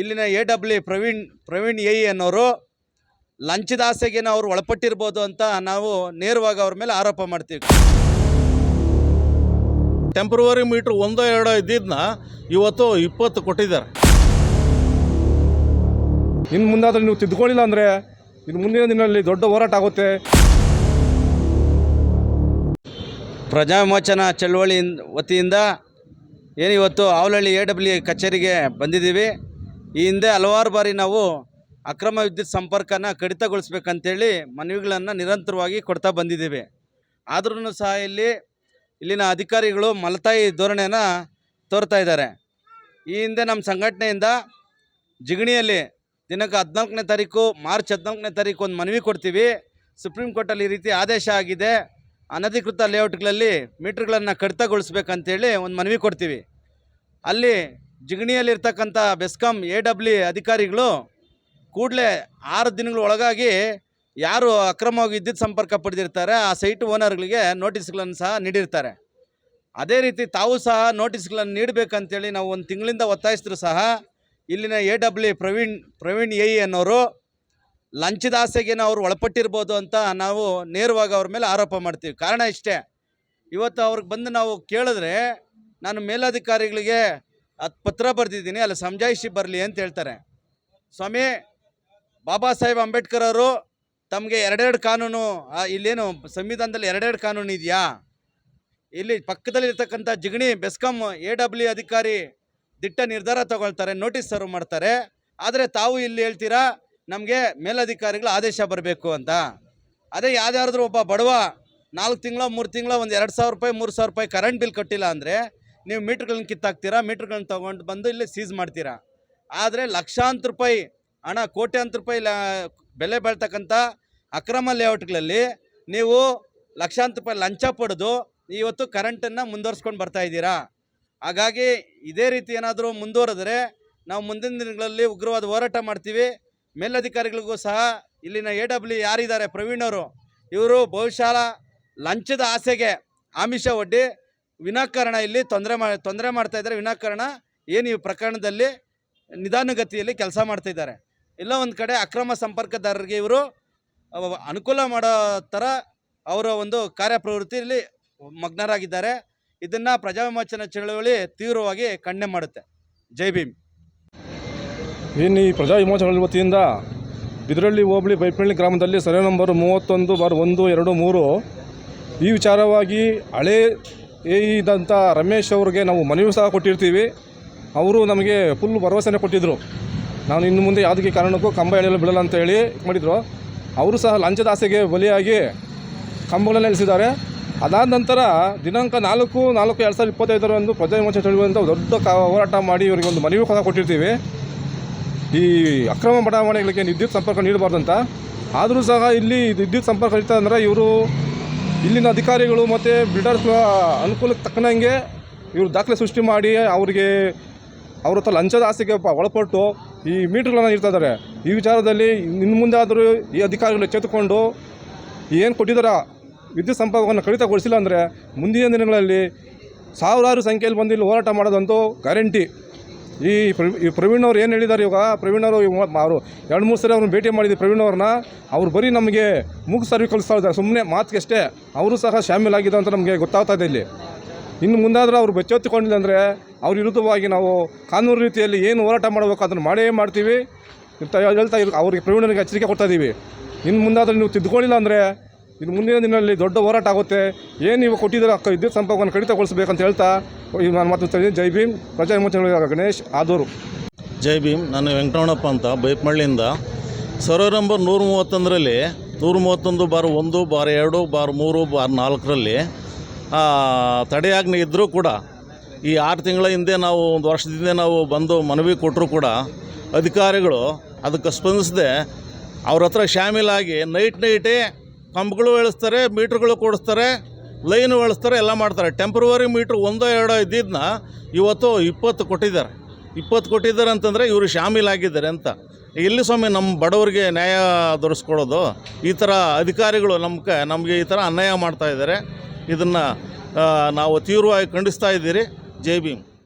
ಇಲ್ಲಿನ A W Praveen Praveen A ಅನ್ನೋರು ಲಂಚದಾಸೆಗೇನೋ ಅವ್ರು ಒಳಪಟ್ಟಿರ್ಬೋದು ಅಂತ ನಾವು ನೇರವಾಗಿ ಅವ್ರ ಮೇಲೆ ಆರೋಪ ಮಾಡ್ತೀವಿ. ಟೆಂಪ್ರವರಿ ಮೀಟ್ರ್ ಒಂದೋ ಎರಡೋ ಇದ್ದಿದ್ದನ್ನ ಇವತ್ತು ಇಪ್ಪತ್ತು ಕೊಟ್ಟಿದ್ದಾರೆ. ಇನ್ನು ಮುಂದಾದ್ರೆ ನೀವು ತಿದ್ಕೊಳ್ಳಿಲ್ಲ ಅಂದರೆ ಇನ್ನು ಮುಂದಿನ ದಿನದಲ್ಲಿ ದೊಡ್ಡ ಹೋರಾಟ ಆಗುತ್ತೆ. ಪ್ರಜಾವಿಮೋಚನಾ ಚಳವಳಿ ವತಿಯಿಂದ ಏನು ಇವತ್ತು ಆವಲಹಳ್ಳಿ ಎ ಡಬ್ಲ್ಯೂ ಕಚೇರಿಗೆ ಬಂದಿದ್ದೀವಿ. ಈ ಹಿಂದೆ ಹಲವಾರು ಬಾರಿ ನಾವು ಅಕ್ರಮ ವಿದ್ಯುತ್ ಸಂಪರ್ಕನ ಕಡಿತಗೊಳಿಸ್ಬೇಕಂತೇಳಿ ಮನವಿಗಳನ್ನು ನಿರಂತರವಾಗಿ ಕೊಡ್ತಾ ಬಂದಿದ್ದೀವಿ. ಆದ್ರೂ ಸಹ ಇಲ್ಲಿ ಇಲ್ಲಿನ ಅಧಿಕಾರಿಗಳು ಮಲತಾಯಿ ಧೋರಣೆಯನ್ನು ತೋರ್ತಾ ಇದ್ದಾರೆ. ಈ ಹಿಂದೆ ನಮ್ಮ ಸಂಘಟನೆಯಿಂದ ಜಿಗಣಿಯಲ್ಲಿ ದಿನಕ್ಕೆ ಹದಿನಾಲ್ಕನೇ ತಾರೀಕು, ಮಾರ್ಚ್ ಹದಿನಾಲ್ಕನೇ ತಾರೀಕು ಒಂದು ಮನವಿ ಕೊಡ್ತೀವಿ. ಸುಪ್ರೀಂ ಕೋರ್ಟಲ್ಲಿ ಈ ರೀತಿ ಆದೇಶ ಆಗಿದೆ. ಅನಧಿಕೃತ ಲೇಔಟ್ಗಳಲ್ಲಿ ಮೀಟ್ರ್ಗಳನ್ನು ಕಡಿತಗೊಳಿಸ್ಬೇಕಂತೇಳಿ ಒಂದು ಮನವಿ ಕೊಡ್ತೀವಿ. ಅಲ್ಲಿ ಜಿಗಣಿಯಲ್ಲಿರ್ತಕ್ಕಂಥ ಬೆಸ್ಕಾಂ ಎ ಡಬ್ಲ್ಯೂ ಅಧಿಕಾರಿಗಳು ಕೂಡಲೇ ಆರು ದಿನಗಳ ಒಳಗಾಗಿ ಯಾರು ಅಕ್ರಮವಾಗಿ ವಿದ್ಯುತ್ ಸಂಪರ್ಕ ಪಡೆದಿರ್ತಾರೆ, ಆ ಸೈಟ್ ಓನರ್ಗಳಿಗೆ ನೋಟಿಸ್ಗಳನ್ನು ಸಹ ನೀಡಿರ್ತಾರೆ. ಅದೇ ರೀತಿ ತಾವು ಸಹ ನೋಟಿಸ್ಗಳನ್ನು ನೀಡಬೇಕಂತೇಳಿ ನಾವು ಒಂದು ತಿಂಗಳಿಂದ ಒತ್ತಾಯಿಸಿದ್ರು ಸಹ ಇಲ್ಲಿನ A W Praveen Praveen A ಅನ್ನೋರು ಲಂಚದಾಸೆಗೇನೋ ಅವರು ಒಳಪಟ್ಟಿರ್ಬೋದು ಅಂತ ನಾವು ನೇರವಾಗಿ ಅವ್ರ ಮೇಲೆ ಆರೋಪ ಮಾಡ್ತೀವಿ. ಕಾರಣ ಇಷ್ಟೇ. ಇವತ್ತು ಅವ್ರಿಗೆ ಬಂದು ನಾವು ಕೇಳಿದ್ರೆ ನಾನು ಮೇಲಧಿಕಾರಿಗಳಿಗೆ ಅದು ಪತ್ರ ಬರೆದಿದ್ದೀನಿ, ಅಲ್ಲಿ ಸಮಜಾಯಿಷಿ ಬರಲಿ ಅಂತ ಹೇಳ್ತಾರೆ. ಸ್ವಾಮಿ, ಬಾಬಾ ಸಾಹೇಬ್ ಅಂಬೇಡ್ಕರ್ ಅವರು ತಮಗೆ ಎರಡೆರಡು ಕಾನೂನು ಇಲ್ಲೇನು, ಸಂವಿಧಾನದಲ್ಲಿ ಎರಡೆರಡು ಕಾನೂನು ಇದೆಯಾ? ಇಲ್ಲಿ ಪಕ್ಕದಲ್ಲಿರ್ತಕ್ಕಂಥ ಜಿಗಣಿ, ಬೆಸ್ಕಾಂ ಎ ಡಬ್ಲ್ಯೂ ಅಧಿಕಾರಿ ದಿಟ್ಟ ನಿರ್ಧಾರ ತಗೊಳ್ತಾರೆ, ನೋಟಿಸ್ ಸರ್ವ್ ಮಾಡ್ತಾರೆ. ಆದರೆ ತಾವು ಇಲ್ಲಿ ಹೇಳ್ತೀರಾ, ನಮಗೆ ಮೇಲಧಿಕಾರಿಗಳ ಆದೇಶ ಬರಬೇಕು ಅಂತ. ಅದೇ ಯಾವ್ದಾದ್ರು ಒಬ್ಬ ಬಡವ ನಾಲ್ಕು ತಿಂಗಳ, ಮೂರು ತಿಂಗಳ, ಒಂದು ಎರಡು ಸಾವಿರ ರೂಪಾಯಿ, ಮೂರು ಸಾವಿರ ರೂಪಾಯಿ ಕರೆಂಟ್ ಬಿಲ್ ಕಟ್ಟಿಲ್ಲ ಅಂದರೆ ನೀವು ಮೀಟ್ರ್ಗಳನ್ನ ಕಿತ್ತಾಕ್ತೀರಾ? ಮೀಟ್ರ್ಗಳನ್ನ ತೊಗೊಂಡು ಬಂದು ಇಲ್ಲಿ ಸೀಸ್ ಮಾಡ್ತೀರಾ? ಆದರೆ ಲಕ್ಷಾಂತರ ರೂಪಾಯಿ, ಹಣ, ಕೋಟ್ಯಾಂತರ ರೂಪಾಯಿ ಬೆಲೆ ಬಾಳ್ತಕ್ಕಂಥ ಅಕ್ರಮ ಲೇಔಟ್ಗಳಲ್ಲಿ ನೀವು ಲಕ್ಷಾಂತರ ರೂಪಾಯಿ ಲಂಚ ಪಡೆದು ಇವತ್ತು ಕರೆಂಟನ್ನು ಮುಂದುವರ್ಸ್ಕೊಂಡು ಬರ್ತಾ ಇದ್ದೀರಾ? ಹಾಗಾಗಿ ಇದೇ ರೀತಿ ಏನಾದರೂ ಮುಂದುವರೆದ್ರೆ ನಾವು ಮುಂದಿನ ದಿನಗಳಲ್ಲಿ ಉಗ್ರವಾದ ಹೋರಾಟ ಮಾಡ್ತೀವಿ. ಮೇಲಧಿಕಾರಿಗಳಿಗೂ ಸಹ ಇಲ್ಲಿನ ಎ ಡಬ್ಲ್ಯೂ ಯಾರಿದ್ದಾರೆ? ಪ್ರವೀಣ್ ಅವರು. ಇವರು ಬಹುಶಃ ಲಂಚದ ಆಸೆಗೆ ಆಮಿಷ ಒಡ್ಡಿ ವಿನಾಕಾರಣ ಇಲ್ಲಿ ತೊಂದರೆ ಮಾ, ತೊಂದರೆ ಮಾಡ್ತಾ ಇದ್ದಾರೆ. ವಿನಾಕಾರಣ ಏನು ಈ ಪ್ರಕರಣದಲ್ಲಿ ನಿಧಾನಗತಿಯಲ್ಲಿ ಕೆಲಸ ಮಾಡ್ತಾ ಇದ್ದಾರೆ. ಎಲ್ಲ ಒಂದು ಕಡೆ ಅಕ್ರಮ ಸಂಪರ್ಕದಾರರಿಗೆ ಇವರು ಅನುಕೂಲ ಮಾಡೋ ಥರ ಅವರ ಒಂದು ಕಾರ್ಯಪ್ರವೃತ್ತಿಯಲ್ಲಿ ಮಗ್ನರಾಗಿದ್ದಾರೆ. ಇದನ್ನು ಪ್ರಜಾವಿಮೋಚನಾ ಚಳವಳಿ ತೀವ್ರವಾಗಿ ಖಂಡನೆ ಮಾಡುತ್ತೆ. ಜೈ ಭೀಮ್. ಏನು ಈ ಪ್ರಜಾ ವಿಮೋಚನೆ ವತಿಯಿಂದ ಬಿದರಳ್ಳಿ ಹೋಬಳಿ ಬೈಪಳ್ಳಿ ಗ್ರಾಮದಲ್ಲಿ ಸರ್ವೆ ನಂಬರ್ ಮೂವತ್ತೊಂದು ಬಾರ್ ಒಂದು ಎರಡು ಮೂರು ಈ ವಿಚಾರವಾಗಿ ಹಳೇ ಇದ್ದಂಥ ರಮೇಶ್ ಅವ್ರಿಗೆ ನಾವು ಮನವಿ ಸಹ ಕೊಟ್ಟಿರ್ತೀವಿ. ಅವರು ನಮಗೆ ಫುಲ್ ಭರವಸೆನೇ ಕೊಟ್ಟಿದ್ದರು ನಾನು ಇನ್ನು ಮುಂದೆ ಯಾವುದಕ್ಕೆ ಕಾರಣಕ್ಕೂ ಕಂಬ ಎಳೆಯಲು ಬಿಡಲ್ಲ ಅಂತ ಹೇಳಿ ಮಾಡಿದರು. ಅವರು ಸಹ ಲಂಚದ ಆಸೆಗೆ ಬಲಿಯಾಗಿ ಕಂಬಗಳನ್ನು ನಿಲ್ಲಿಸಿದ್ದಾರೆ ಅದಾದ ನಂತರ ದಿನಾಂಕ ನಾಲ್ಕು ನಾಲ್ಕು ಎರಡು ಸಾವಿರದ ಇಪ್ಪತ್ತೈದರಂದು ಪ್ರಜಾ ವಿಮೋಚನೆ ದೊಡ್ಡ ಕ ಹೋರಾಟ ಮಾಡಿ ಇವರಿಗೆ ಒಂದು ಮನವಿ ಕೂಡ ಕೊಟ್ಟಿರ್ತೀವಿ. ಈ ಅಕ್ರಮ ಬಡಾವಣೆಗಳಿಗೆ ವಿದ್ಯುತ್ ಸಂಪರ್ಕ ನೀಡಬಾರ್ದಂತ. ಆದರೂ ಸಹ ಇಲ್ಲಿ ವಿದ್ಯುತ್ ಸಂಪರ್ಕ ಇರ್ತಾ ಅಂದರೆ ಇವರು ಇಲ್ಲಿನ ಅಧಿಕಾರಿಗಳು ಮತ್ತು ಬಿಲ್ಡರ್ಸ್ ಅನುಕೂಲಕ್ಕೆ ತಕ್ಕನಂಗೆ ಇವರು ದಾಖಲೆ ಸೃಷ್ಟಿ ಮಾಡಿ ಅವರಿಗೆ ಅವ್ರ ಹತ್ರ ಲಂಚದ ಆಸೆಗೆ ಒಳಪಟ್ಟು ಈ ಮೀಟ್ರ್ಗಳನ್ನು ಇರ್ತಿದ್ದಾರೆ ಈ ವಿಚಾರದಲ್ಲಿ ಇನ್ನು ಮುಂದೆ ಆದರೂ ಈ ಅಧಿಕಾರಿಗಳು ಎಚ್ಚೆತ್ತುಕೊಂಡು ಏನು ಕೊಟ್ಟಿದ್ದಾರೆ ವಿದ್ಯುತ್ ಸಂಪರ್ಕವನ್ನು ಕಡಿತಗೊಳಿಸಿಲ್ಲ ಅಂದರೆ ಮುಂದಿನ ದಿನಗಳಲ್ಲಿ ಸಾವಿರಾರು ಸಂಖ್ಯೆಯಲ್ಲಿ ಬಂದು ಹೋರಾಟ ಮಾಡೋದಂತೂ ಗ್ಯಾರಂಟಿ. ಈ ಈ ಪ್ರವೀಣ್ ಅವ್ರು ಏನು ಹೇಳಿದ್ದಾರೆ ಇವಾಗ? ಪ್ರವೀಣ್ ಅವರು ಅವರು ಎರಡು ಮೂರು ಸರಿ ಅವ್ರನ್ನ ಭೇಟಿ ಮಾಡಿದ್ವಿ ಪ್ರವೀಣ್ ಅವ್ರನ್ನ. ಅವ್ರು ಬರೀ ನಮಗೆ ಮೂಗು ಸರ್ವಿ ಕಲಿಸ್ತಾ ಇದ್ದಾರೆ. ಸುಮ್ಮನೆ ಮಾತಿಗೆಷ್ಟೇ. ಅವರು ಸಹ ಶಾಮೀಲಾಗಿದೆ ಅಂತ ನಮಗೆ ಗೊತ್ತಾಗ್ತಾ ಇದೆ ಇಲ್ಲಿ. ಇನ್ನು ಮುಂದಾದರೂ ಅವ್ರು ಬೆಚ್ಚೆತ್ತಿಕೊಂಡಿಲ್ಲ ಅಂದರೆ ಅವ್ರ ವಿರುದ್ಧವಾಗಿ ನಾವು ಕಾನೂನು ರೀತಿಯಲ್ಲಿ ಏನು ಹೋರಾಟ ಮಾಡಬೇಕು ಅದನ್ನು ಮಾಡೇ ಮಾಡ್ತೀವಿ. ಹೇಳ್ತಾ ಅವ್ರಿಗೆ ಪ್ರವೀಣರಿಗೆ ಎಚ್ಚರಿಕೆ ಕೊಡ್ತಾ ಇದ್ದೀವಿ ಇನ್ನು ಮುಂದಾದರೂ ನೀವು ತಿದ್ದುಕೊಳ್ಳಿಲ್ಲ ಅಂದರೆ ಇನ್ನು ಮುಂದಿನ ದಿನದಲ್ಲಿ ದೊಡ್ಡ ಹೋರಾಟ ಆಗುತ್ತೆ. ಏನು ನೀವು ಕೊಟ್ಟಿದ್ದೀರ ಅಕ್ಕ ವಿದ್ಯುತ್ ಸಂಪರ್ಕವನ್ನು ಕಡಿತಗೊಳಿಸಬೇಕಂತ ಹೇಳ್ತಾ ನಾನು ಮಾತಾಡ್ತಾ ಜೈ ಭೀಮ್. ಪ್ರಜಾ ವಿಮೋಚನೆ ಗಣೇಶ್ ಆದೂರು. ಜೈ ಭೀಮ್ ನಾನು ವೆಂಕಟರಮಣಪ್ಪ ಅಂತ, ಬೈಪ್ಮಳ್ಳಿಯಿಂದ. ಸರ್ವೆ ನಂಬರ್ ನೂರ ಮೂವತ್ತೊಂದರಲ್ಲಿ ನೂರ ಮೂವತ್ತೊಂದು ಬಾರ್ ಒಂದು, ಬಾರ್ ಎರಡು, ಬಾರ್ ಮೂರು, ಬಾರ್ ನಾಲ್ಕರಲ್ಲಿ ತಡೆಯಾಜ್ಞೆ ಇದ್ದರೂ ಕೂಡ, ಈ ಆರು ತಿಂಗಳ ಹಿಂದೆ ನಾವು, ಒಂದು ವರ್ಷದಿಂದ ನಾವು ಬಂದು ಮನವಿ ಕೊಟ್ಟರು ಕೂಡ, ಅಧಿಕಾರಿಗಳು ಅದಕ್ಕೆ ಸ್ಪಂದಿಸದೆ, ಅವ್ರ ಹತ್ರ ಶಾಮೀಲಾಗಿ ನೈಟ್ ನೈಟೇ ಕಂಬಗಳು ಎಳಿಸ್ತಾರೆ ಮೀಟ್ರ್ಗಳು ಕೊಡಿಸ್ತಾರೆ ಲೈನು ಬಳಸ್ತಾರೆ ಎಲ್ಲ ಮಾಡ್ತಾರೆ. ಟೆಂಪ್ರವರಿ ಮೀಟ್ರ್ ಒಂದೋ ಎರಡೋ ಇದ್ದಿದ್ದನ್ನ ಇವತ್ತು ಇಪ್ಪತ್ತು ಕೊಟ್ಟಿದ್ದಾರೆ. ಇಪ್ಪತ್ತು ಕೊಟ್ಟಿದ್ದಾರೆ ಅಂತಂದರೆ ಇವರು ಶಾಮೀಲಾಗಿದ್ದಾರೆ ಅಂತ. ಎಲ್ಲಿ ಸ್ವಾಮಿ ನಮ್ಮ ಬಡವರಿಗೆ ನ್ಯಾಯ ದೊರಸ್ಕೊಡೋದು. ಈ ಥರ ಅಧಿಕಾರಿಗಳು ನಮ್ಗೆ, ನಮಗೆ ಈ ಥರ ಅನ್ಯಾಯ ಮಾಡ್ತಾ ಇದ್ದಾರೆ. ಇದನ್ನು ನಾವು ತೀವ್ರವಾಗಿ ಖಂಡಿಸ್ತಾ ಇದ್ದೀರಿ. ಜೈ ಭೀಮ್.